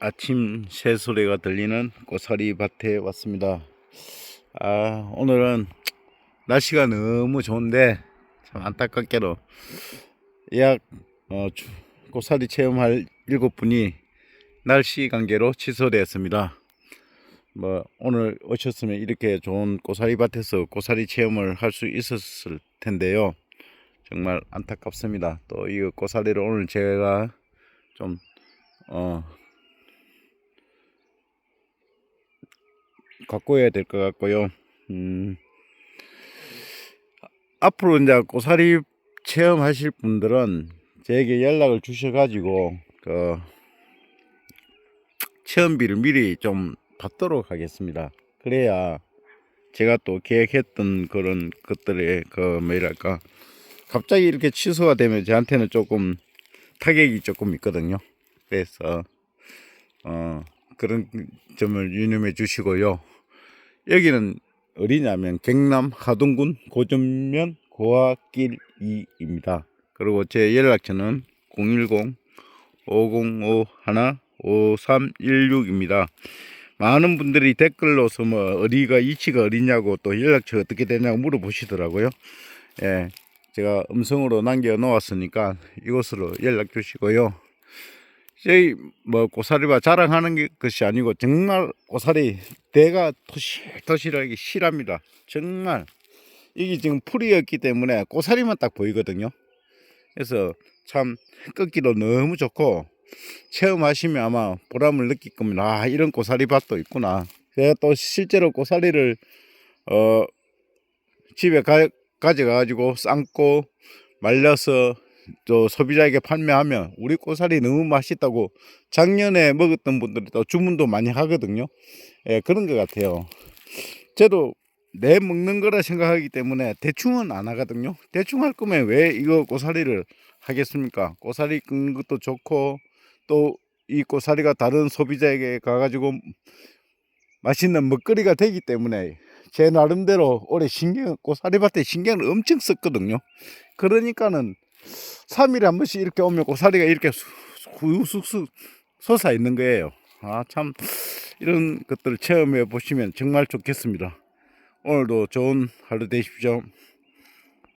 아침 새소리가 들리는 고사리 밭에 왔습니다. 아, 오늘은 날씨가 너무 좋은데 참 안타깝게도 약 어, 주- 고사리 체험할 일곱 분이 날씨 관계로 취소되었습니다. 뭐 오늘 오셨으면 이렇게 좋은 고사리 밭에서 고사리 체험을 할 수 있었을 텐데요. 정말 안타깝습니다. 또 이 고사리를 오늘 제가 좀 어, 해야 될 것 같고요. 음, 앞으로 이제 고사리 체험하실 분들은 저에게 연락을 주셔가지고 그 체험비를 미리 좀 받도록 하겠습니다. 그래야 제가 또 계획했던 그런 것들의 그 뭐랄까 갑자기 이렇게 취소가 되면 저한테는 조금 타격이 조금 있거든요. 그래서 어 그런 점을 유념해 주시고요. 여기는 어디냐면 경남 하동군 고전면 고아길 2입니다. 그리고 제 연락처는 010 505 5316입니다. 많은 분들이 댓글로서 뭐 어디가 위치가 어디냐고 또 연락처 어떻게 되냐고 물어보시더라고요. 예. 제가 음성으로 남겨 놓았으니까 이곳으로 연락 주시고요. 저희 뭐 고사리와 자랑하는 게- 것이 아니고 정말 고사리 대가 토실토실하게 실합니다. 정말 이게 지금 풀이었기 때문에 고사리만 딱 보이거든요. 그래서 참 꺾기도 너무 좋고 체험하시면 아마 보람을 느낄 겁니다. 아 이런 고사리 밭도 있구나. 제가 또 실제로 고사리를 어 집에 가, 가져가가지고 삶고 말려서 또 소비자에게 판매하면 우리 고사리 너무 맛있다고 작년에 먹었던 분들이 또 주문도 많이 하거든요. 예, 그런 것 같아요. 저도 내 먹는 거라 생각하기 때문에 대충은 안 하거든요. 대충 할 거면 왜 이거 고사리를 하겠습니까? 고사리 끈 것도 좋고 또이 고사리가 다른 소비자에게 가가지고 맛있는 먹거리가 되기 때문에 제 나름대로 올해 신경 고사리밭에 신경을 엄청 썼거든요. 그러니까는 3일에 한 번씩 이렇게 오면 고사리가 이렇게 후쑥쑥 솟아 있는 거예요. 아, 참, 이런 것들을 체험해 보시면 정말 좋겠습니다. 오늘도 좋은 하루 되십시오.